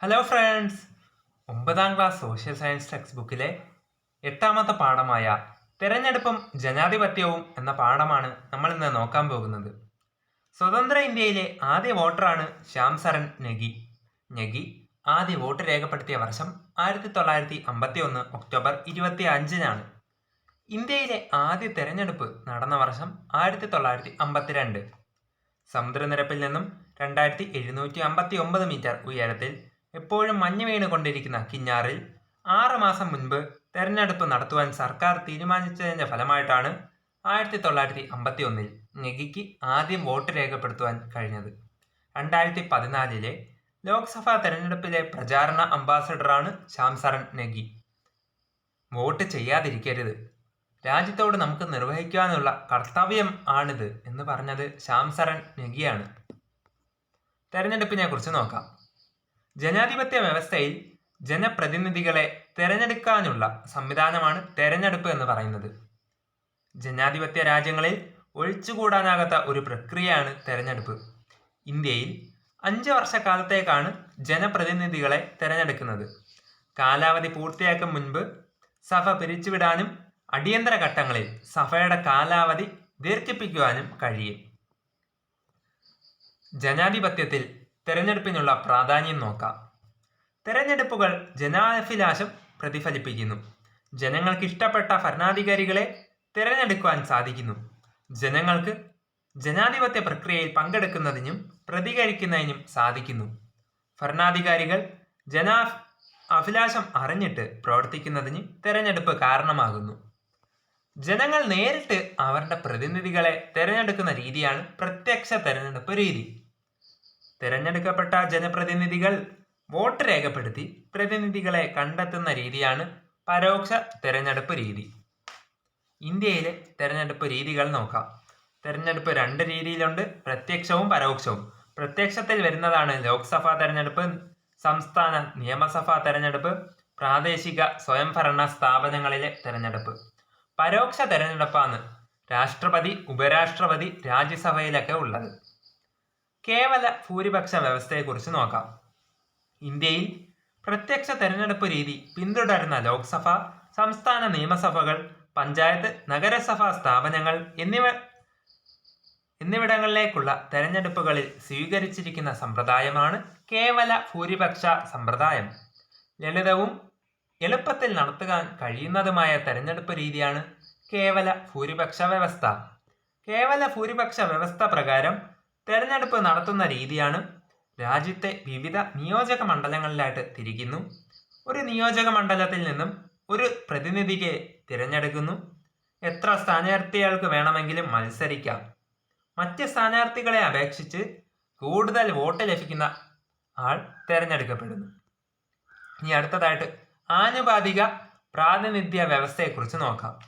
Hello friends ഒമ്പതാം class social science text ബുക്കിലെ എട്ടാമത്തെ പാഠമായ തെരഞ്ഞെടുപ്പും ജനാധിപത്യവും എന്ന പാഠമാണ് നമ്മൾ ഇന്ന് നോക്കാൻ പോകുന്നത്. സ്വതന്ത്ര ഇന്ത്യയിലെ ആദ്യ വോട്ടറാണ് ശ്യാം സരൺ നെഗി. നെഗി ആദ്യ വോട്ട് രേഖപ്പെടുത്തിയ വർഷം ആയിരത്തി തൊള്ളായിരത്തി അമ്പത്തി ഒന്ന് ഒക്ടോബർ ഇരുപത്തി അഞ്ചിനാണ് ഇന്ത്യയിലെ ആദ്യ തെരഞ്ഞെടുപ്പ് നടന്ന വർഷം ആയിരത്തി തൊള്ളായിരത്തി അമ്പത്തിരണ്ട് സമുദ്രനിരപ്പിൽ നിന്നും രണ്ടായിരത്തി എഴുന്നൂറ്റി അമ്പത്തി ഒമ്പത് മീറ്റർ ഉയരത്തിൽ എപ്പോഴും മഞ്ഞ് വീണുകൊണ്ടിരിക്കുന്ന കിഞ്ഞാറിൽ ആറ് മാസം മുൻപ് തെരഞ്ഞെടുപ്പ് നടത്തുവാൻ സർക്കാർ തീരുമാനിച്ചതിന്റെ ഫലമായിട്ടാണ് ആയിരത്തി തൊള്ളായിരത്തി അമ്പത്തി ഒന്നിൽ നെഗിക്ക് ആദ്യം വോട്ട് രേഖപ്പെടുത്തുവാൻ കഴിഞ്ഞത്. രണ്ടായിരത്തി പതിനാലിലെ ലോക്സഭാ തെരഞ്ഞെടുപ്പിലെ പ്രചാരണ അംബാസഡറാണ് ശ്യാം സരൺ നെഗി. വോട്ട് ചെയ്യാതിരിക്കരുത്. രാജ്യത്തോട് നമുക്ക് നിർവഹിക്കാനുള്ള കർത്തവ്യം ആണിത് എന്ന് പറഞ്ഞത് ശ്യാംസരൺ നെഗിയാണ്. തെരഞ്ഞെടുപ്പിനെ കുറിച്ച് നോക്കാം. ജനാധിപത്യ വ്യവസ്ഥയിൽ ജനപ്രതിനിധികളെ തെരഞ്ഞെടുക്കാനുള്ള സംവിധാനമാണ് തെരഞ്ഞെടുപ്പ് എന്ന് പറയുന്നത്. ജനാധിപത്യ രാജ്യങ്ങളിൽ ഒഴിച്ചുകൂടാനാകാത്ത ഒരു പ്രക്രിയയാണ് തെരഞ്ഞെടുപ്പ്. ഇന്ത്യയിൽ അഞ്ച് വർഷക്കാലത്തേക്കാണ് ജനപ്രതിനിധികളെ തെരഞ്ഞെടുക്കുന്നത്. കാലാവധി പൂർത്തിയാക്കും മുൻപ് സഭ പിരിച്ചുവിടാനും അടിയന്തര ഘട്ടങ്ങളിൽ സഭയുടെ കാലാവധി ദീർഘിപ്പിക്കുവാനും കഴിയും. ജനാധിപത്യത്തിൽ തെരഞ്ഞെടുപ്പിനുള്ള പ്രാധാന്യം നോക്കാം. തെരഞ്ഞെടുപ്പുകൾ ജനാഭിലാഷം പ്രതിഫലിപ്പിക്കുന്നു. ജനങ്ങൾക്ക് ഇഷ്ടപ്പെട്ട ഭരണാധികാരികളെ തിരഞ്ഞെടുക്കുവാൻ സാധിക്കുന്നു. ജനങ്ങൾക്ക് ജനാധിപത്യ പ്രക്രിയയിൽ പങ്കെടുക്കുന്നതിനും പ്രതികരിക്കുന്നതിനും സാധിക്കുന്നു. ഭരണാധികാരികൾ ജനാ അഭിലാഷം അറിഞ്ഞിട്ട് പ്രവർത്തിക്കുന്നതിന് തെരഞ്ഞെടുപ്പ് കാരണമാകുന്നു. ജനങ്ങൾ നേരിട്ട് അവരുടെ പ്രതിനിധികളെ തിരഞ്ഞെടുക്കുന്ന രീതിയാണ് പ്രത്യക്ഷ തിരഞ്ഞെടുപ്പ് രീതി. തിരഞ്ഞെടുക്കപ്പെട്ട ജനപ്രതിനിധികൾ വോട്ട് രേഖപ്പെടുത്തി പ്രതിനിധികളെ കണ്ടെത്തുന്ന രീതിയാണ് പരോക്ഷ തിരഞ്ഞെടുപ്പ് രീതി. ഇന്ത്യയിലെ തിരഞ്ഞെടുപ്പ് രീതികൾ നോക്കാം. തിരഞ്ഞെടുപ്പ് രണ്ട് രീതിയിലുണ്ട്. പ്രത്യക്ഷവും പരോക്ഷവും. പ്രത്യക്ഷത്തിൽ വരുന്നതാണ് ലോക്സഭാ തെരഞ്ഞെടുപ്പ് സംസ്ഥാന നിയമസഭാ തെരഞ്ഞെടുപ്പ് പ്രാദേശിക സ്വയംഭരണ സ്ഥാപനങ്ങളിലെ തെരഞ്ഞെടുപ്പ്. പരോക്ഷ തെരഞ്ഞെടുപ്പാണ് രാഷ്ട്രപതി ഉപരാഷ്ട്രപതി രാജ്യസഭയിലൊക്കെ ഉള്ളത്. കേവല ഭൂരിപക്ഷ വ്യവസ്ഥയെക്കുറിച്ച് നോക്കാം. ഇന്ത്യയിൽ പ്രത്യക്ഷ തെരഞ്ഞെടുപ്പ് രീതി പിന്തുടരുന്ന ലോക്സഭ സംസ്ഥാന നിയമസഭകൾ പഞ്ചായത്ത് നഗരസഭാ സ്ഥാപനങ്ങൾ എന്നിവ എന്നിവിടങ്ങളിലേക്കുള്ള തെരഞ്ഞെടുപ്പുകളിൽ സ്വീകരിച്ചിരിക്കുന്ന സമ്പ്രദായമാണ് കേവല ഭൂരിപക്ഷ സമ്പ്രദായം. ലളിതവും എളുപ്പത്തിൽ നടത്തുവാൻ കഴിയുന്നതുമായ തെരഞ്ഞെടുപ്പ് രീതിയാണ് കേവല ഭൂരിപക്ഷ വ്യവസ്ഥ. കേവല ഭൂരിപക്ഷ വ്യവസ്ഥ പ്രകാരം തെരഞ്ഞെടുപ്പ് നടത്തുന്ന രീതിയാണ് രാജ്യത്തെ വിവിധ നിയോജക മണ്ഡലങ്ങളിലായിട്ട് തിരിക്കുന്നു. ഒരു നിയോജക മണ്ഡലത്തിൽ നിന്നും ഒരു പ്രതിനിധിയെ തിരഞ്ഞെടുക്കുന്നു. എത്ര സ്ഥാനാർത്ഥികൾക്ക് വേണമെങ്കിലും മത്സരിക്കാം. മറ്റ് സ്ഥാനാർത്ഥികളെ അപേക്ഷിച്ച് കൂടുതൽ വോട്ട് ലഭിക്കുന്ന ആൾ തിരഞ്ഞെടുക്കപ്പെടുന്നു. ഇനി അടുത്തതായിട്ട് ആനുപാതിക പ്രാതിനിധ്യ വ്യവസ്ഥയെക്കുറിച്ച് നോക്കാം.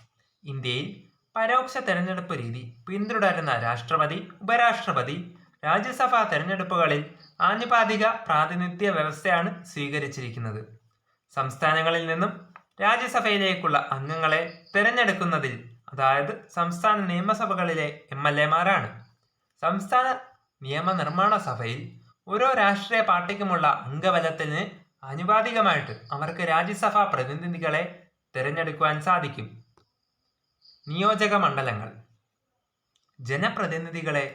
ഇന്ത്യയിൽ പരോക്ഷ തെരഞ്ഞെടുപ്പ് രീതി. പിന്തുടരുന്ന രാഷ്ട്രപതി ഉപരാഷ്ട്രപതി രാജ്യസഭാ തെരഞ്ഞെടുപ്പുകളിൽ ആനുപാതിക പ്രാതിനിധ്യ വ്യവസ്ഥയാണ് സ്വീകരിച്ചിരിക്കുന്നത്. സംസ്ഥാനങ്ങളിൽ നിന്നും രാജ്യസഭയിലേക്കുള്ള അംഗങ്ങളെ തിരഞ്ഞെടുക്കുന്നതിൽ അതായത് സംസ്ഥാന നിയമസഭകളിലെ എം എൽ എമാരാണ്. സംസ്ഥാന നിയമനിർമ്മാണ സഭയിൽ ഓരോ രാഷ്ട്രീയ പാർട്ടിക്കുമുള്ള അംഗബലത്തിന് ആനുപാതികമായിട്ട് അവർക്ക് രാജ്യസഭാ പ്രതിനിധികളെ തിരഞ്ഞെടുക്കുവാൻ സാധിക്കും. നിയോജക മണ്ഡലങ്ങൾ. ജനപ്രതിനിധികളെ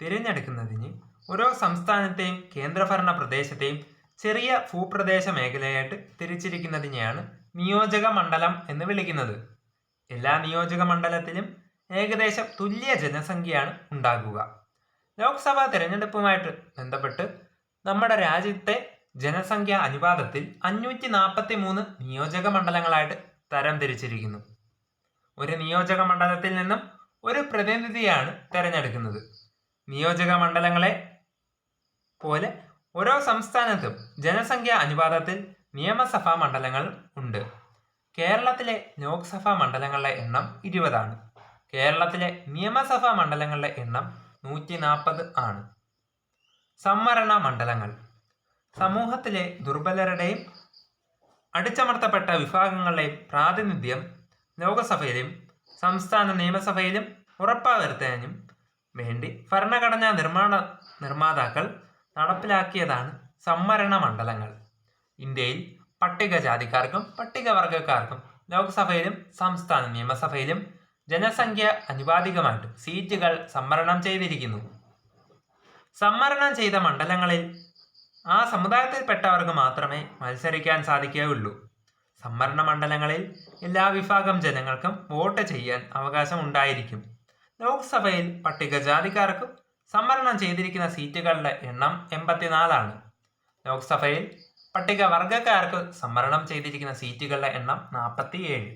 തിരഞ്ഞെടുക്കുന്നതിന് ഓരോ സംസ്ഥാനത്തെയും കേന്ദ്രഭരണ പ്രദേശത്തെയും ചെറിയ ഭൂപ്രദേശ മേഖലയായിട്ട് തിരിച്ചിരിക്കുന്നതിനെയാണ് നിയോജക മണ്ഡലം എന്ന് വിളിക്കുന്നത്. എല്ലാ നിയോജക മണ്ഡലത്തിലും ഏകദേശം തുല്യ ജനസംഖ്യയാണ് ഉണ്ടാകുക. ലോക്സഭാ തിരഞ്ഞെടുപ്പുമായിട്ട് ബന്ധപ്പെട്ട് നമ്മുടെ രാജ്യത്തെ ജനസംഖ്യ അനുപാതത്തിൽ അഞ്ഞൂറ്റി നാൽപ്പത്തി മൂന്ന് നിയോജക മണ്ഡലങ്ങളായിട്ട് തരം തിരിച്ചിരിക്കുന്നു. ഒരു നിയോജക മണ്ഡലത്തിൽ നിന്നും ഒരു പ്രതിനിധിയാണ് തിരഞ്ഞെടുക്കുന്നത്. നിയോജക മണ്ഡലങ്ങളെ പോലെ ഓരോ സംസ്ഥാനത്തും ജനസംഖ്യാ അനുപാതത്തിൽ നിയമസഭാ മണ്ഡലങ്ങൾ ഉണ്ട്. കേരളത്തിലെ ലോക്സഭാ മണ്ഡലങ്ങളുടെ എണ്ണം ഇരുപതാണ്. കേരളത്തിലെ നിയമസഭാ മണ്ഡലങ്ങളുടെ എണ്ണം നൂറ്റി നാൽപ്പത് ആണ്. സംവരണ മണ്ഡലങ്ങൾ. സമൂഹത്തിലെ ദുർബലരുടെയും അടിച്ചമർത്തപ്പെട്ട വിഭാഗങ്ങളുടെയും പ്രാതിനിധ്യം ലോകസഭയിലും സംസ്ഥാന നിയമസഭയിലും ഉറപ്പുവരുത്താനും വേണ്ടി ഭരണഘടനാ നിർമ്മാണ നിർമ്മാതാക്കൾ നടപ്പിലാക്കിയതാണ് സംവരണ മണ്ഡലങ്ങൾ. ഇന്ത്യയിൽ പട്ടികജാതിക്കാർക്കും പട്ടികവർഗക്കാർക്കും ലോക്സഭയിലും സംസ്ഥാന നിയമസഭയിലും ജനസംഖ്യ അനുപാതികമായിട്ട് സീറ്റുകൾ സംവരണം ചെയ്തിരിക്കുന്നു. സംവരണം ചെയ്ത മണ്ഡലങ്ങളിൽ ആ സമുദായത്തിൽപ്പെട്ടവർക്ക് മാത്രമേ മത്സരിക്കാൻ സാധിക്കുകയുള്ളൂ. സംവരണ മണ്ഡലങ്ങളിൽ എല്ലാ വിഭാഗം ജനങ്ങൾക്കും വോട്ട് ചെയ്യാൻ അവകാശം ഉണ്ടായിരിക്കും. ലോക്സഭയിൽ പട്ടികജാതിക്കാർക്കും സംവരണം ചെയ്തിരിക്കുന്ന സീറ്റുകളുടെ എണ്ണം എൺപത്തിനാലാണ്. ലോക്സഭയിൽ പട്ടികവർഗക്കാർക്ക് സംവരണം ചെയ്തിരിക്കുന്ന സീറ്റുകളുടെ എണ്ണം നാൽപ്പത്തിയേഴ്.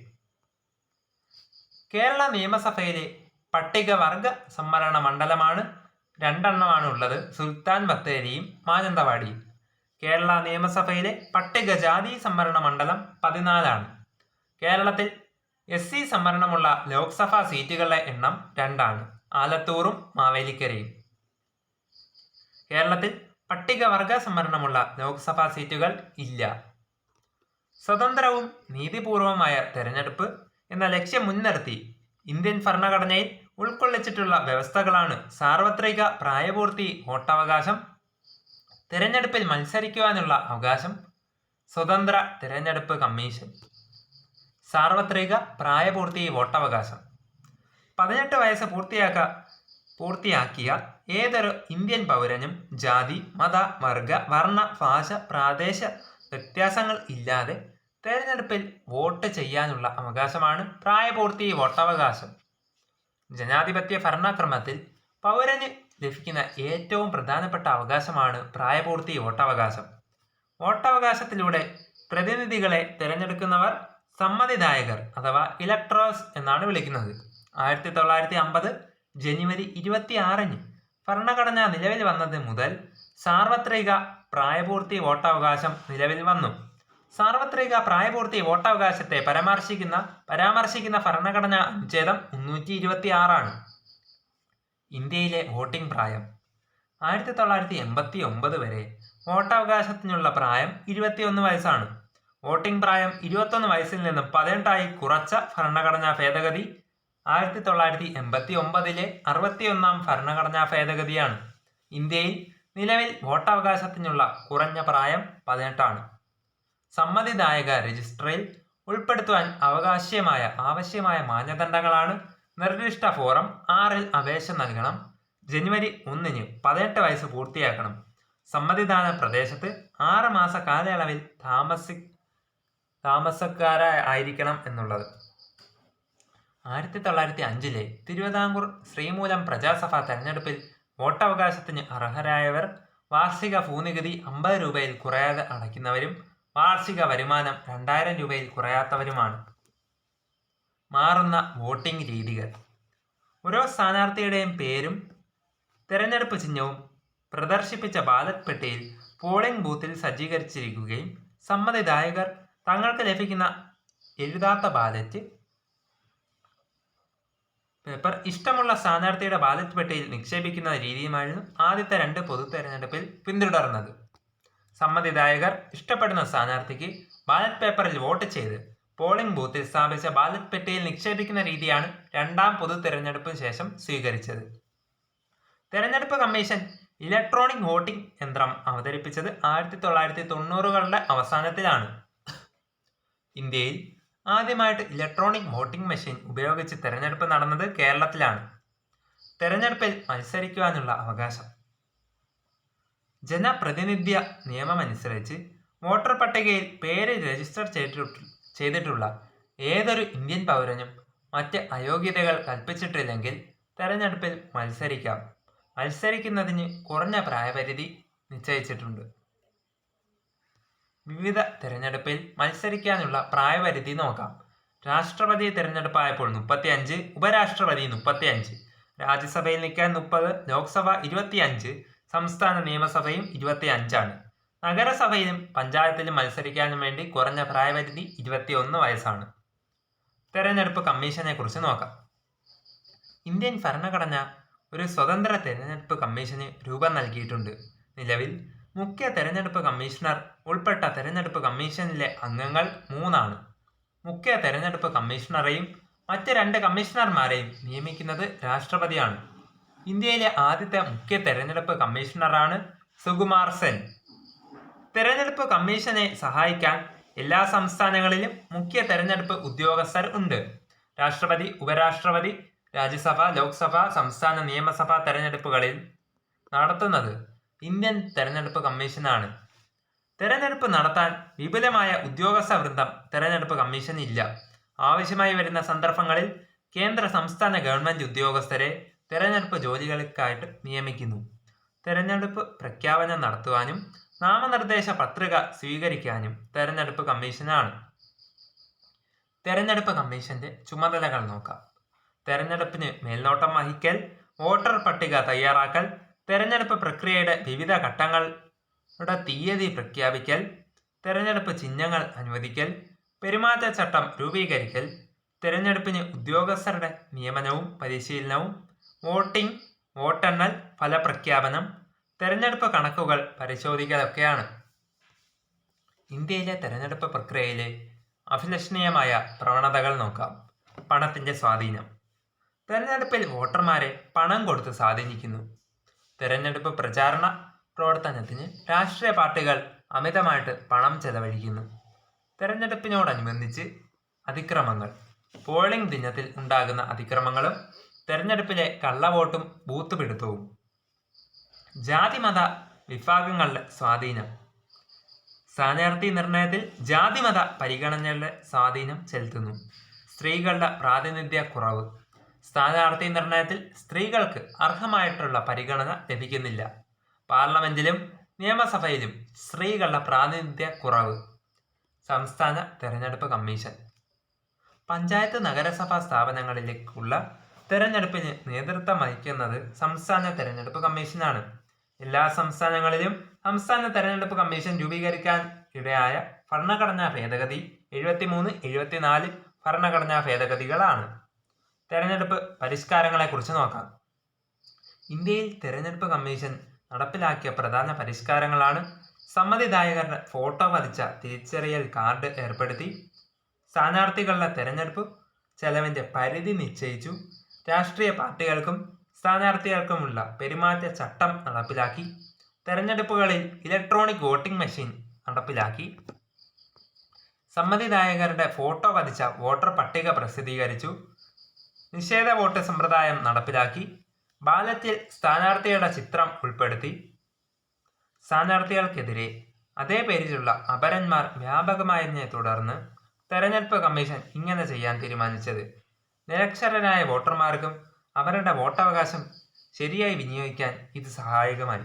കേരള നിയമസഭയിലെ പട്ടികവർഗ സംവരണ മണ്ഡലമാണ് രണ്ടെണ്ണമാണ് ഉള്ളത് സുൽത്താൻ ബത്തേരിയും മാനന്തവാടിയും. കേരള നിയമസഭയിലെ പട്ടികജാതി സംവരണ മണ്ഡലം പതിനാലാണ്. കേരളത്തിൽ എസ് സി സംവരണമുള്ള ലോക്സഭാ സീറ്റുകളുടെ എണ്ണം രണ്ടാണ്. ആലത്തൂറും മാവേലിക്കരയും. കേരളത്തിൽ പട്ടികവർഗ സംവരണമുള്ള ലോക്സഭാ സീറ്റുകൾ ഇല്ല. സ്വതന്ത്രവും നീതിപൂർവമായ തെരഞ്ഞെടുപ്പ് എന്ന ലക്ഷ്യം മുൻനിർത്തി ഇന്ത്യൻ ഭരണഘടനയിൽ ഉൾക്കൊള്ളിച്ചിട്ടുള്ള വ്യവസ്ഥകളാണ് സാർവത്രിക പ്രായപൂർത്തി വോട്ടവകാശം തിരഞ്ഞെടുപ്പിൽ മത്സരിക്കുവാനുള്ള അവകാശം സ്വതന്ത്ര തിരഞ്ഞെടുപ്പ് കമ്മീഷൻ. സാർവത്രിക പ്രായപൂർത്തി വോട്ടവകാശം. പതിനെട്ട് വയസ്സ് പൂർത്തിയാക്ക പൂർത്തിയാക്കിയ ഏതൊരു ഇന്ത്യൻ പൗരനും ജാതി മത വർഗ വർണ ഭാഷ പ്രാദേശ വ്യത്യാസങ്ങൾ ഇല്ലാതെ തെരഞ്ഞെടുപ്പിൽ വോട്ട് ചെയ്യാനുള്ള അവകാശമാണ് പ്രായപൂർത്തി വോട്ടവകാശം. ജനാധിപത്യ ഭരണക്രമത്തിൽ പൗരന് ലഭിക്കുന്ന ഏറ്റവും പ്രധാനപ്പെട്ട അവകാശമാണ് പ്രായപൂർത്തി വോട്ടവകാശം. വോട്ടവകാശത്തിലൂടെ പ്രതിനിധികളെ തിരഞ്ഞെടുക്കുന്നവർ സമ്മതിദായകർ അഥവാ ഇലക്ട്രോസ് എന്നാണ് വിളിക്കുന്നത്. ആയിരത്തി തൊള്ളായിരത്തി അമ്പത് ജനുവരി ഇരുപത്തി ആറിന് ഭരണഘടന നിലവിൽ വന്നത് മുതൽ സാർവത്രിക പ്രായപൂർത്തി വോട്ടവകാശം നിലവിൽ വന്നു. സാർവത്രിക പ്രായപൂർത്തി വോട്ടവകാശത്തെ പരാമർശിക്കുന്ന പരാമർശിക്കുന്ന ഭരണഘടനാ അനുച്ഛേദം മുന്നൂറ്റി ഇരുപത്തി ആറാണ് ഇന്ത്യയിലെ വോട്ടിംഗ് പ്രായം ആയിരത്തി തൊള്ളായിരത്തി എൺപത്തി ഒമ്പത് വരെ വോട്ടവകാശത്തിനുള്ള പ്രായം ഇരുപത്തിയൊന്ന് വയസ്സാണ്. വോട്ടിംഗ് പ്രായം ഇരുപത്തൊന്ന് വയസ്സിൽ നിന്ന് പതിനെട്ടായി കുറച്ച ഭരണഘടനാ ഭേദഗതി ആയിരത്തി തൊള്ളായിരത്തി എൺപത്തി ഒമ്പതിലെ അറുപത്തിയൊന്നാം ഭരണഘടനാ ഭേദഗതിയാണ്. ഇന്ത്യയിൽ നിലവിൽ വോട്ടവകാശത്തിനുള്ള കുറഞ്ഞ പ്രായം പതിനെട്ടാണ്. സമ്മതിദായക രജിസ്റ്ററിൽ ഉൾപ്പെടുത്തുവാൻ അവകാശ്യമായ ആവശ്യമായ മാനദണ്ഡങ്ങളാണ് നിർദ്ദിഷ്ട ഫോറം ആറിൽ അപേക്ഷ നൽകണം. ജനുവരി ഒന്നിന് പതിനെട്ട് വയസ്സ് പൂർത്തിയാക്കണം. സമ്മതിദാന പ്രദേശത്ത് ആറ് മാസ കാലയളവിൽ താമസി താമസക്കാരായിരിക്കണം എന്നുള്ളത്. ആയിരത്തി തൊള്ളായിരത്തി അഞ്ചിലെ തിരുവിതാംകൂർ ശ്രീമൂലം പ്രജാസഭ തെരഞ്ഞെടുപ്പിൽ വോട്ടവകാശത്തിന് അർഹരായവർ വാർഷിക ഭൂനികുതി അമ്പത് രൂപയിൽ കുറയാതെ അടയ്ക്കുന്നവരും വാർഷിക വരുമാനം രണ്ടായിരം രൂപയിൽ കുറയാത്തവരുമാണ്. മാറുന്ന വോട്ടിംഗ് രീതികൾ. ഓരോ സ്ഥാനാർത്ഥിയുടെയും പേരും തിരഞ്ഞെടുപ്പ് ചിഹ്നവും പ്രദർശിപ്പിച്ച ബാലറ്റ് പെട്ടിയിൽ പോളിംഗ് ബൂത്തിൽ സജ്ജീകരിച്ചിരിക്കുകയും സമ്മതിദായകർ തങ്ങൾക്ക് ലഭിക്കുന്ന എഴുതാത്ത ബാലറ്റ് പേപ്പർ ഇഷ്ടമുള്ള സ്ഥാനാർത്ഥിയുടെ ബാലറ്റ് പെട്ടിയിൽ നിക്ഷേപിക്കുന്ന രീതിയുമായിരുന്നു ആദ്യത്തെ രണ്ട് പൊതു തെരഞ്ഞെടുപ്പിൽ പിന്തുടർന്നത്. സമ്മതിദായകർ ഇഷ്ടപ്പെടുന്ന സ്ഥാനാർത്ഥിക്ക് ബാലറ്റ് പേപ്പറിൽ വോട്ട് ചെയ്ത് പോളിംഗ് ബൂത്തിൽ സ്ഥാപിച്ച ബാലറ്റ് പെട്ടിയിൽ നിക്ഷേപിക്കുന്ന രീതിയാണ് രണ്ടാം പൊതു തെരഞ്ഞെടുപ്പിന് ശേഷം സ്വീകരിച്ചത്. തെരഞ്ഞെടുപ്പ് കമ്മീഷൻ ഇലക്ട്രോണിക് വോട്ടിംഗ് യന്ത്രം അവതരിപ്പിച്ചത് ആയിരത്തി തൊള്ളായിരത്തി തൊണ്ണൂറുകളുടെ അവസാനത്തിലാണ്. ഇന്ത്യയിൽ ആദ്യമായിട്ട് ഇലക്ട്രോണിക് വോട്ടിംഗ് മെഷീൻ ഉപയോഗിച്ച് തെരഞ്ഞെടുപ്പ് നടന്നത് കേരളത്തിലാണ്. തെരഞ്ഞെടുപ്പിൽ മത്സരിക്കുവാനുള്ള അവകാശം. ജനപ്രതിനിധ്യ നിയമമനുസരിച്ച് വോട്ടർ പട്ടികയിൽ പേര് രജിസ്റ്റർ ചെയ്തിട്ടു ചെയ്തിട്ടുള്ള ഏതൊരു ഇന്ത്യൻ പൗരനും മറ്റ് അയോഗ്യതകൾ കൽപ്പിച്ചിട്ടില്ലെങ്കിൽ തെരഞ്ഞെടുപ്പിൽ മത്സരിക്കാം. മത്സരിക്കുന്നതിന് കുറഞ്ഞ പ്രായപരിധി നിശ്ചയിച്ചിട്ടുണ്ട്. വിവിധ തിരഞ്ഞെടുപ്പിൽ മത്സരിക്കാനുള്ള പ്രായപരിധി നോക്കാം. രാഷ്ട്രപതി തിരഞ്ഞെടുപ്പായപ്പോൾ മുപ്പത്തിയഞ്ച് ഉപരാഷ്ട്രപതി മുപ്പത്തിയഞ്ച് രാജ്യസഭയിൽ നിൽക്കാൻ മുപ്പത് ലോക്സഭ ഇരുപത്തിയഞ്ച് സംസ്ഥാന നിയമസഭയും ഇരുപത്തിയഞ്ചാണ്. നഗരസഭയിലും പഞ്ചായത്തിലും മത്സരിക്കാനും വേണ്ടി കുറഞ്ഞ പ്രായപരിധി ഇരുപത്തിയൊന്ന് വയസ്സാണ്. തെരഞ്ഞെടുപ്പ് കമ്മീഷനെ കുറിച്ച് നോക്കാം. ഇന്ത്യൻ ഭരണഘടന ഒരു സ്വതന്ത്ര തെരഞ്ഞെടുപ്പ് കമ്മീഷന് രൂപം നൽകിയിട്ടുണ്ട്. നിലവിൽ മുഖ്യ തെരഞ്ഞെടുപ്പ് കമ്മീഷണർ ഉൾപ്പെട്ട തെരഞ്ഞെടുപ്പ് കമ്മീഷനിലെ അംഗങ്ങൾ മൂന്നാണ്. മുഖ്യ തെരഞ്ഞെടുപ്പ് കമ്മീഷണറെയും മറ്റ് രണ്ട് കമ്മീഷണർമാരെയും നിയമിക്കുന്നത് രാഷ്ട്രപതിയാണ്. ഇന്ത്യയിലെ ആദ്യത്തെ മുഖ്യ തെരഞ്ഞെടുപ്പ് കമ്മീഷണറാണ് സുകുമാർ സെൻ. തെരഞ്ഞെടുപ്പ് കമ്മീഷനെ സഹായിക്കാൻ എല്ലാ സംസ്ഥാനങ്ങളിലും മുഖ്യ തെരഞ്ഞെടുപ്പ് ഉദ്യോഗസ്ഥർ ഉണ്ട്. രാഷ്ട്രപതി ഉപരാഷ്ട്രപതി രാജ്യസഭ ലോക്സഭ സംസ്ഥാന നിയമസഭാ തെരഞ്ഞെടുപ്പുകളിൽ നടത്തുന്നത് ഇന്ത്യൻ തെരഞ്ഞെടുപ്പ് കമ്മീഷനാണ്. തെരഞ്ഞെടുപ്പ് നടത്താൻ വിപുലമായ ഉദ്യോഗസ്ഥ വൃന്ദം തെരഞ്ഞെടുപ്പ് കമ്മീഷൻ ഇല്ല ആവശ്യമായി വരുന്ന സന്ദർഭങ്ങളിൽ കേന്ദ്ര സംസ്ഥാന ഗവൺമെന്റ് ഉദ്യോഗസ്ഥരെ തെരഞ്ഞെടുപ്പ് ജോലികൾക്കായിട്ട് നിയമിക്കുന്നു. തെരഞ്ഞെടുപ്പ് പ്രഖ്യാപനം നടത്തുവാനും നാമനിർദ്ദേശ പത്രിക സ്വീകരിക്കാനും തെരഞ്ഞെടുപ്പ് കമ്മീഷനാണ്. തെരഞ്ഞെടുപ്പ് കമ്മീഷന്റെ ചുമതലകൾ നോക്കാം. തെരഞ്ഞെടുപ്പിന് മേൽനോട്ടം വഹിക്കൽ വോട്ടർ പട്ടിക തയ്യാറാക്കൽ തെരഞ്ഞെടുപ്പ് പ്രക്രിയയുടെ വിവിധ ഘട്ടങ്ങളുടെ തീയതി പ്രഖ്യാപിക്കൽ തെരഞ്ഞെടുപ്പ് ചിഹ്നങ്ങൾ അനുവദിക്കൽ പെരുമാറ്റച്ചട്ടം രൂപീകരിക്കൽ തെരഞ്ഞെടുപ്പിന് ഉദ്യോഗസ്ഥരുടെ നിയമനവും പരിശീലനവും വോട്ടിംഗ് വോട്ടെണ്ണൽ ഫലപ്രഖ്യാപനം തെരഞ്ഞെടുപ്പ് കണക്കുകൾ പരിശോധിക്കലൊക്കെയാണ് ഇന്ത്യയിലെ തെരഞ്ഞെടുപ്പ് പ്രക്രിയയിലെ അഭിലഷണീയമായ പ്രവണതകൾ നോക്കാം. പണത്തിന്റെ സ്വാധീനം. തെരഞ്ഞെടുപ്പിൽ വോട്ടർമാരെ പണം കൊടുത്ത് സ്വാധീനിക്കുന്നു. തെരഞ്ഞെടുപ്പ് പ്രചാരണ പ്രവർത്തനത്തിന് രാഷ്ട്രീയ പാർട്ടികൾ അമിതമായിട്ട് പണം ചെലവഴിക്കുന്നു. തെരഞ്ഞെടുപ്പിനോടനുബന്ധിച്ച് അതിക്രമങ്ങൾ. പോളിംഗ് ദിനത്തിൽ ഉണ്ടാകുന്ന അതിക്രമങ്ങളും തെരഞ്ഞെടുപ്പിലെ കള്ളവോട്ടും ബൂത്ത് പിടുത്തവും ജാതിമത വിഭാഗങ്ങളുടെ സ്വാധീനം. സ്ഥാനാർത്ഥി നിർണയത്തിൽ ജാതിമത പരിഗണനകളുടെ സ്വാധീനം ചെലുത്തുന്നു. സ്ത്രീകളുടെ പ്രാതിനിധ്യ കുറവ്. സ്ഥാനാർത്ഥി നിർണയത്തിൽ സ്ത്രീകൾക്ക് അർഹമായിട്ടുള്ള പരിഗണന ലഭിക്കുന്നില്ല. പാർലമെന്റിലും നിയമസഭയിലും സ്ത്രീകളുടെ പ്രാതിനിധ്യ കുറവ്. സംസ്ഥാന തെരഞ്ഞെടുപ്പ് കമ്മീഷൻ. പഞ്ചായത്ത് നഗരസഭാ സ്ഥാപനങ്ങളിലേക്കുള്ള തെരഞ്ഞെടുപ്പിന് നേതൃത്വം വഹിക്കുന്നത് സംസ്ഥാന തെരഞ്ഞെടുപ്പ് കമ്മീഷനാണ്. എല്ലാ സംസ്ഥാനങ്ങളിലും സംസ്ഥാന തെരഞ്ഞെടുപ്പ് കമ്മീഷൻ രൂപീകരിക്കാൻ ഇടയായ ഭരണഘടനാ ഭേദഗതി എഴുപത്തിമൂന്ന് എഴുപത്തിനാല് ഭരണഘടനാ ഭേദഗതികളാണ്. തെരഞ്ഞെടുപ്പ് പരിഷ്കാരങ്ങളെക്കുറിച്ച് നോക്കാം. ഇന്ത്യയിൽ തെരഞ്ഞെടുപ്പ് കമ്മീഷൻ നടപ്പിലാക്കിയ പ്രധാന പരിഷ്കാരങ്ങളാണ് സമ്മതിദായകരുടെ ഫോട്ടോ പതിച്ച തിരിച്ചറിയൽ കാർഡ് ഏർപ്പെടുത്തി സ്ഥാനാർത്ഥികളുടെ തെരഞ്ഞെടുപ്പ് ചെലവിന്റെ പരിധി നിശ്ചയിച്ചു രാഷ്ട്രീയ പാർട്ടികൾക്കും സ്ഥാനാർത്ഥികൾക്കുമുള്ള പെരുമാറ്റ ചട്ടം നടപ്പിലാക്കി. തെരഞ്ഞെടുപ്പുകളിൽ ഇലക്ട്രോണിക് വോട്ടിംഗ് മെഷീൻ നടപ്പിലാക്കി. സമ്മതിദായകരുടെ ഫോട്ടോ പതിച്ച വോട്ടർ പട്ടിക പ്രസിദ്ധീകരിച്ചു. നിഷേധ വോട്ട് സമ്പ്രദായം നടപ്പിലാക്കി. ബാലറ്റിൽ സ്ഥാനാർത്ഥിയുടെ ചിത്രം ഉൾപ്പെടുത്തി. സ്ഥാനാർത്ഥികൾക്കെതിരെ അതേ പേരിലുള്ള അപരന്മാർ വ്യാപകമായതിനെ തുടർന്ന് തെരഞ്ഞെടുപ്പ് കമ്മീഷൻ ഇങ്ങനെ ചെയ്യാൻ തീരുമാനിച്ചത്. നിരക്ഷരരായ വോട്ടർമാർക്കും അവരുടെ വോട്ടവകാശം ശരിയായി വിനിയോഗിക്കാൻ ഇത് സഹായകമായി.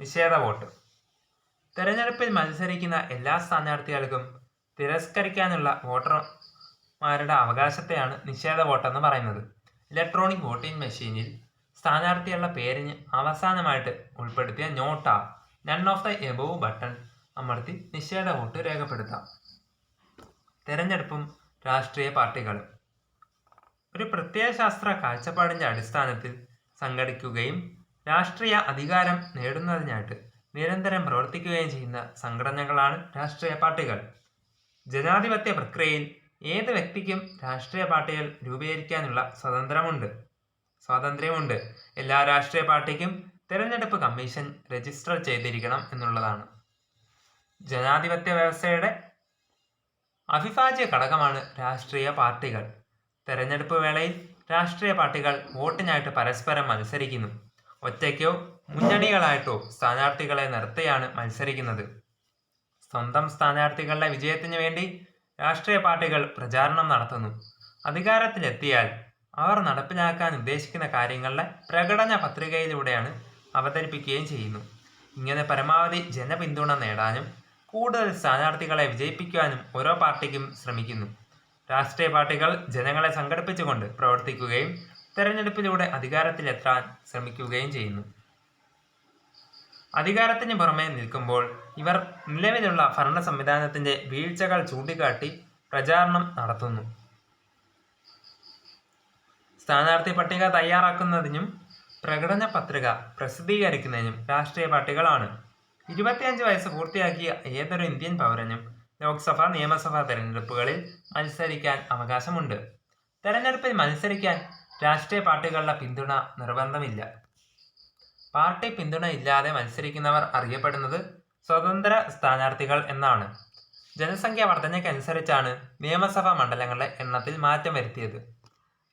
നിഷേധ വോട്ട്. തെരഞ്ഞെടുപ്പിൽ മത്സരിക്കുന്ന എല്ലാ സ്ഥാനാർത്ഥികൾക്കും തിരസ്കരിക്കാനുള്ള വോട്ടർമാരുടെ അവകാശത്തെയാണ് നിഷേധ വോട്ടെന്ന് പറയുന്നത്. ഇലക്ട്രോണിക് വോട്ടിംഗ് മെഷീനിൽ സ്ഥാനാർത്ഥികളുടെ പേരിന് അവസാനമായിട്ട് ഉൾപ്പെടുത്തിയ NOTA none of the above button അമർത്തി നിഷേധ വോട്ട് രേഖപ്പെടുത്താം. തെരഞ്ഞെടുപ്പും രാഷ്ട്രീയ പാർട്ടികളും. ഒരു പ്രത്യയശാസ്ത്ര കാഴ്ചപ്പാടിന്റെ അടിസ്ഥാനത്തിൽ സംഘടിക്കുകയും രാഷ്ട്രീയ അധികാരം നേടുന്നതിനായിട്ട് നിരന്തരം പ്രവർത്തിക്കുകയും ചെയ്യുന്ന സംഘടനകളാണ് രാഷ്ട്രീയ പാർട്ടികൾ. ജനാധിപത്യ പ്രക്രിയയിൽ ഏത് വ്യക്തിക്കും രാഷ്ട്രീയ പാർട്ടികൾ രൂപീകരിക്കാനുള്ള സ്വതന്ത്രമുണ്ട്. സ്വാതന്ത്ര്യമുണ്ട്. എല്ലാ രാഷ്ട്രീയ പാർട്ടിക്കും തിരഞ്ഞെടുപ്പ് കമ്മീഷൻ രജിസ്റ്റർ ചെയ്തിരിക്കണം എന്നുള്ളതാണ്. ജനാധിപത്യ വ്യവസ്ഥയുടെ അവിഭാജ്യ ഘടകമാണ് രാഷ്ട്രീയ പാർട്ടികൾ. തെരഞ്ഞെടുപ്പ് വേളയിൽ രാഷ്ട്രീയ പാർട്ടികൾ വോട്ടിനായിട്ട് പരസ്പരം മത്സരിക്കുന്നു. ഒറ്റയ്ക്കോ മുന്നണികളായിട്ടോ സ്ഥാനാർത്ഥികളെ നിർത്തിയാണ് മത്സരിക്കുന്നത്. സ്വന്തം സ്ഥാനാർത്ഥികളുടെ വിജയത്തിന് വേണ്ടി രാഷ്ട്രീയ പാർട്ടികൾ പ്രചാരണം നടത്തുന്നു. അധികാരത്തിലെത്തിയാൽ അവർ നടപ്പിലാക്കാൻ ഉദ്ദേശിക്കുന്ന കാര്യങ്ങളുടെ പ്രകടന പത്രികയിലൂടെയാണ് അവതരിപ്പിക്കുകയും ചെയ്യുന്നു. ഇങ്ങനെ പരമാവധി ജനപിന്തുണ നേടാനും കൂടുതൽ സ്ഥാനാർത്ഥികളെ വിജയിപ്പിക്കുവാനും ഓരോ പാർട്ടിക്കും ശ്രമിക്കുന്നു. രാഷ്ട്രീയ പാർട്ടികൾ ജനങ്ങളെ സംഘടിപ്പിച്ചുകൊണ്ട് പ്രവർത്തിക്കുകയും തെരഞ്ഞെടുപ്പിലൂടെ അധികാരത്തിലെത്താൻ ശ്രമിക്കുകയും ചെയ്യുന്നു. അധികാരത്തിന് പുറമെ നിൽക്കുമ്പോൾ ഇവർ നിലവിലുള്ള ഭരണ സംവിധാനത്തിന്റെ വീഴ്ചകൾ ചൂണ്ടിക്കാട്ടി പ്രചാരണം നടത്തുന്നു. സ്ഥാനാർത്ഥി പട്ടിക തയ്യാറാക്കുന്നതിനും പ്രകടന പത്രിക പ്രസിദ്ധീകരിക്കുന്നതിനും രാഷ്ട്രീയ പാർട്ടികളാണ്. ഇരുപത്തിയഞ്ച് വയസ്സ് പൂർത്തിയാക്കിയ ഏതൊരു ഇന്ത്യൻ പൗരനും ലോക്സഭ നിയമസഭാ തെരഞ്ഞെടുപ്പുകളിൽ മത്സരിക്കാൻ അവകാശമുണ്ട്. തെരഞ്ഞെടുപ്പിൽ മത്സരിക്കാൻ രാഷ്ട്രീയ പാർട്ടികളുടെ പിന്തുണ നിർബന്ധമില്ല. പാർട്ടി പിന്തുണ ഇല്ലാതെ മത്സരിക്കുന്നവർ അറിയപ്പെടുന്നത് സ്വതന്ത്ര സ്ഥാനാർത്ഥികൾ എന്നാണ്. ജനസംഖ്യ വർധനയ്ക്കനുസരിച്ചാണ് നിയമസഭാ മണ്ഡലങ്ങളുടെ എണ്ണത്തിൽ മാറ്റം വരുത്തിയത്.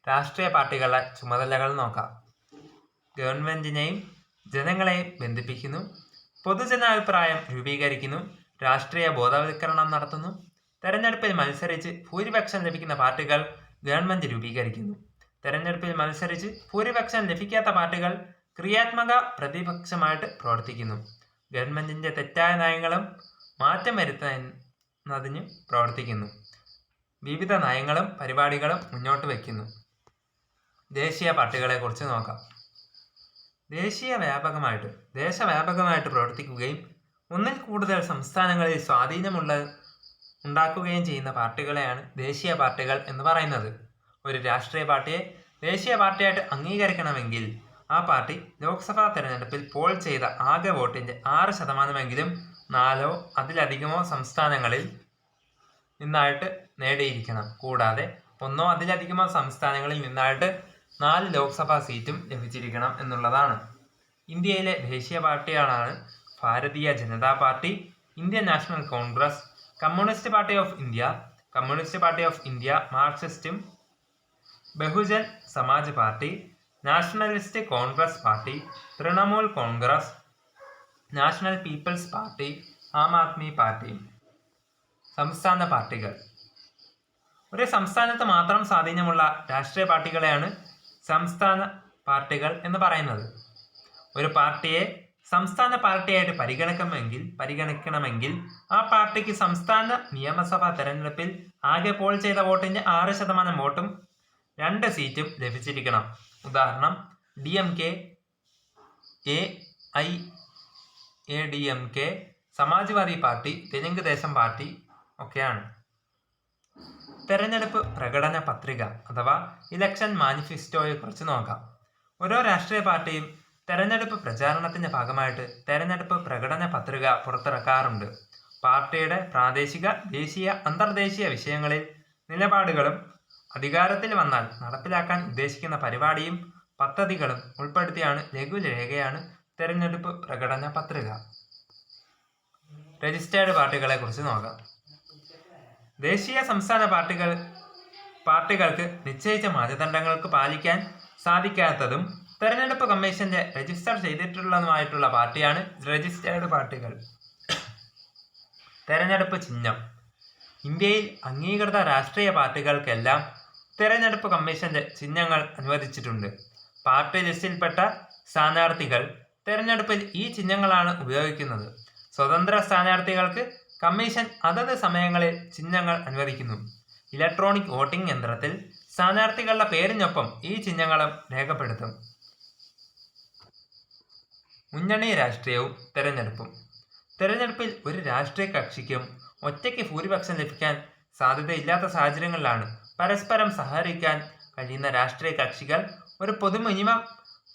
രാഷ്ട്രീയ പാർട്ടികളുടെ ചുമതലകൾ നോക്കാം. ഗവൺമെന്റിനെയും ജനങ്ങളെയും ബന്ധിപ്പിക്കുന്നു. പൊതുജനാഭിപ്രായം രൂപീകരിക്കുന്നു. രാഷ്ട്രീയ ബോധവൽക്കരണം നടത്തുന്നു. തെരഞ്ഞെടുപ്പിൽ മത്സരിച്ച് ഭൂരിപക്ഷം ലഭിക്കുന്ന പാർട്ടികൾ ഗവൺമെന്റ് രൂപീകരിക്കുന്നു. തെരഞ്ഞെടുപ്പിൽ മത്സരിച്ച് ഭൂരിപക്ഷം ലഭിക്കാത്ത പാർട്ടികൾ ക്രിയാത്മക പ്രതിപക്ഷമായിട്ട് പ്രവർത്തിക്കുന്നു. ഗവൺമെന്റിന്റെ തെറ്റായ നയങ്ങളും മാറ്റം വരുത്തുന്നതിന് പ്രവർത്തിക്കുന്നു. വിവിധ നയങ്ങളും പരിപാടികളും മുന്നോട്ട് വയ്ക്കുന്നു. ദേശീയ പാർട്ടികളെ കുറിച്ച് നോക്കാം. ദേശീയ വ്യാപകമായിട്ട് ദേശവ്യാപകമായിട്ട് പ്രവർത്തിക്കുകയും ഒന്നിൽ കൂടുതൽ സംസ്ഥാനങ്ങളിൽ സ്വാധീനമുള്ള ഉണ്ടാക്കുകയും ചെയ്യുന്ന പാർട്ടികളെയാണ് ദേശീയ പാർട്ടികൾ എന്ന് പറയുന്നത്. ഒരു രാഷ്ട്രീയ പാർട്ടിയെ ദേശീയ പാർട്ടിയായിട്ട് അംഗീകരിക്കണമെങ്കിൽ ആ പാർട്ടി ലോക്സഭാ തെരഞ്ഞെടുപ്പിൽ പോൾ ചെയ്ത ആകെ വോട്ടിന്റെ ആറ് ശതമാനമെങ്കിലും നാലോ അതിലധികമോ സംസ്ഥാനങ്ങളിൽ നിന്നായിട്ട് നേടിയിരിക്കണം. കൂടാതെ ഒന്നോ അതിലധികമോ സംസ്ഥാനങ്ങളിൽ നിന്നായിട്ട് നാല് ലോക്സഭാ സീറ്റും ലഭിച്ചിരിക്കണം എന്നുള്ളതാണ്. ഇന്ത്യയിലെ ദേശീയ പാർട്ടികളാണ് Bharatiya Janata Party Indian National Congress Communist Party of India Communist Party of India മാർക്സിസ്റ്റും Bahujan Samaj Party Nationalist Congress Party Trinamool Congress National People's Party Aam Aadmi Party. സംസ്ഥാന പാർട്ടികൾ. ഒരു സംസ്ഥാനത്ത് മാത്രം സ്വാധീനമുള്ള രാഷ്ട്രീയ പാർട്ടികളെയാണ് സംസ്ഥാന പാർട്ടികൾ എന്ന് പറയുന്നത്. ഒരു പാർട്ടിയെ സംസ്ഥാന പാർട്ടിയായിട്ട് പരിഗണിക്കണമെങ്കിൽ പരിഗണിക്കണമെങ്കിൽ ആ പാർട്ടിക്ക് സംസ്ഥാന നിയമസഭാ തെരഞ്ഞെടുപ്പിൽ ആകെ പോൾ ചെയ്ത വോട്ടിന്റെ ആറ് ശതമാനം വോട്ടും രണ്ട് സീറ്റും ലഭിച്ചിരിക്കണം. ഉദാഹരണം D M K A I A D M K Samajwadi Party Telugu Desam Party ഒക്കെയാണ്. തെരഞ്ഞെടുപ്പ് പ്രകടന പത്രിക അഥവാ ഇലക്ഷൻ മാനിഫെസ്റ്റോയെ കുറിച്ച് നോക്കാം. ഓരോ രാഷ്ട്രീയ പാർട്ടിയും തെരഞ്ഞെടുപ്പ് പ്രചാരണത്തിന്റെ ഭാഗമായിട്ട് തെരഞ്ഞെടുപ്പ് പ്രകടന പത്രിക പുറത്തിറക്കാറുണ്ട്. പാർട്ടിയുടെ പ്രാദേശിക ദേശീയ അന്തർദേശീയ വിഷയങ്ങളിൽ നിലപാടുകളും അധികാരത്തിൽ വന്നാൽ നടപ്പിലാക്കാൻ ഉദ്ദേശിക്കുന്ന പരിപാടിയും പദ്ധതികളും ഉൾപ്പെടുത്തിയാണ് ലഘുരേഖയാണ് തെരഞ്ഞെടുപ്പ് പ്രകടന പത്രിക. രജിസ്റ്റേർഡ് പാർട്ടികളെ കുറിച്ച് നോക്കാം. ദേശീയ സംസ്ഥാന പാർട്ടികൾ പാർട്ടികൾക്ക് നിശ്ചയിച്ച മാനദണ്ഡങ്ങൾക്ക് പാലിക്കാൻ സാധിക്കാത്തതും തെരഞ്ഞെടുപ്പ് കമ്മീഷന്റെ രജിസ്റ്റർ ചെയ്തിട്ടുള്ളതുമായിട്ടുള്ള പാർട്ടിയാണ് രജിസ്റ്റേർഡ് പാർട്ടികൾ. തെരഞ്ഞെടുപ്പ് ചിഹ്നം. ഇന്ത്യയിൽ അംഗീകൃത രാഷ്ട്രീയ പാർട്ടികൾക്കെല്ലാം തെരഞ്ഞെടുപ്പ് കമ്മീഷന്റെ ചിഹ്നങ്ങൾ അനുവദിച്ചിട്ടുണ്ട്. പാർട്ടി ലിസ്റ്റിൽപ്പെട്ട സ്ഥാനാർത്ഥികൾ തെരഞ്ഞെടുപ്പിൽ ഈ ചിഹ്നങ്ങളാണ് ഉപയോഗിക്കുന്നത്. സ്വതന്ത്ര സ്ഥാനാർത്ഥികൾക്ക് കമ്മീഷൻ അതത് സമയങ്ങളിൽ ചിഹ്നങ്ങൾ അനുവദിക്കുന്നു. ഇലക്ട്രോണിക് വോട്ടിംഗ് യന്ത്രത്തിൽ സ്ഥാനാർത്ഥികളുടെ പേരിനൊപ്പം ഈ ചിഹ്നങ്ങളും രേഖപ്പെടുത്തും. മുന്നണി രാഷ്ട്രീയവും തെരഞ്ഞെടുപ്പും. തെരഞ്ഞെടുപ്പിൽ ഒരു രാഷ്ട്രീയ കക്ഷിക്കും ഒറ്റയ്ക്ക് ഭൂരിപക്ഷം ലഭിക്കാൻ സാധ്യതയില്ലാത്ത സാഹചര്യങ്ങളിലാണ് പരസ്പരം സഹകരിക്കാൻ കഴിയുന്ന രാഷ്ട്രീയ കക്ഷികൾ ഒരു പൊതു മിനിമം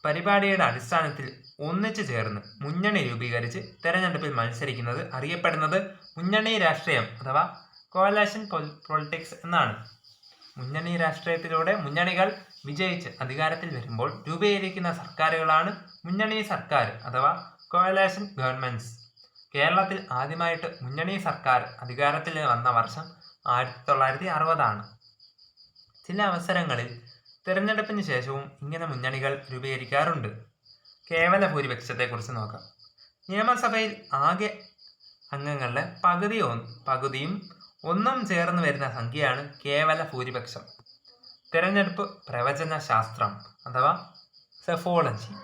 പരിപാടിയുടെ അടിസ്ഥാനത്തിൽ ഒന്നിച്ചു ചേർന്ന് മുന്നണി രൂപീകരിച്ച് തെരഞ്ഞെടുപ്പിൽ മത്സരിക്കുന്നത് അറിയപ്പെടുന്നത് മുന്നണി രാഷ്ട്രീയം അഥവാ കോലാഷൻ പൊളിറ്റിക്സ് എന്നാണ്. മുന്നണി രാഷ്ട്രീയത്തിലൂടെ മുന്നണികൾ വിജയിച്ച് അധികാരത്തിൽ വരുമ്പോൾ രൂപീകരിക്കുന്ന സർക്കാരുകളാണ് മുന്നണി സർക്കാർ അഥവാ കോയലേഷൻ ഗവൺമെന്റ്സ് കേരളത്തിൽ ആദ്യമായിട്ട് മുന്നണി സർക്കാർ അധികാരത്തിൽ വന്ന വർഷം ആയിരത്തി തൊള്ളായിരത്തി അറുപതാണ് ചില അവസരങ്ങളിൽ തിരഞ്ഞെടുപ്പിന് ശേഷവും ഇങ്ങനെ മുന്നണികൾ രൂപീകരിക്കാറുണ്ട്. കേവല ഭൂരിപക്ഷത്തെക്കുറിച്ച് നോക്കാം. നിയമസഭയിൽ ആകെ അംഗങ്ങളുടെ പകുതി പകുതിയും ഒന്നും ചേർന്ന് വരുന്ന സംഖ്യയാണ് കേവല ഭൂരിപക്ഷം. തിരഞ്ഞെടുപ്പ് പ്രവചന ശാസ്ത്രം അഥവാ സെഫോളജി.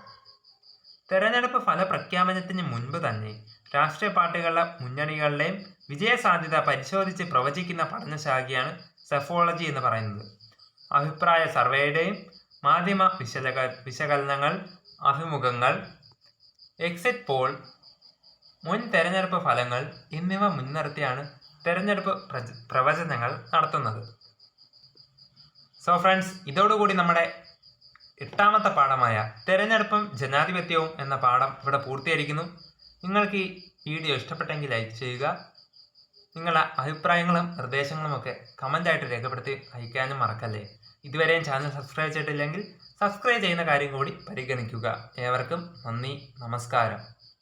തെരഞ്ഞെടുപ്പ് ഫലപ്രഖ്യാപനത്തിന് മുൻപ് തന്നെ രാഷ്ട്രീയ പാർട്ടികളുടെ മുന്നണികളുടെയും വിജയസാധ്യത പരിശോധിച്ച് പ്രവചിക്കുന്ന പഠനശാഖയാണ് സെഫോളജി എന്ന് പറയുന്നത്. അഭിപ്രായ സർവേയുടെയും മാധ്യമ വിശലക വിശകലനങ്ങൾ അഭിമുഖങ്ങൾ എക്സിറ്റ് പോൾ മുൻ തെരഞ്ഞെടുപ്പ് ഫലങ്ങൾ എന്നിവ മുൻനിർത്തിയാണ് തെരഞ്ഞെടുപ്പ് പ്രവചനങ്ങൾ നടത്തുന്നത്. സോ ഫ്രണ്ട്സ് ഇതോടുകൂടി നമ്മുടെ എട്ടാമത്തെ പാഠമായ തെരഞ്ഞെടുപ്പും ജനാധിപത്യവും എന്ന പാഠം ഇവിടെ പൂർത്തീകരിക്കുന്നു. നിങ്ങൾക്ക് ഈ വീഡിയോ ഇഷ്ടപ്പെട്ടെങ്കിൽ ലൈക്ക് ചെയ്യുക. നിങ്ങളുടെ അഭിപ്രായങ്ങളും നിർദ്ദേശങ്ങളും ഒക്കെ കമന്റായിട്ട് രേഖപ്പെടുത്തി അയക്കാനും മറക്കല്ലേ. ഇതുവരെയും ചാനൽ സബ്സ്ക്രൈബ് ചെയ്തിട്ടില്ലെങ്കിൽ സബ്സ്ക്രൈബ് ചെയ്യുന്ന കാര്യം കൂടി പരിഗണിക്കുക. ഏവർക്കും നന്ദി നമസ്കാരം.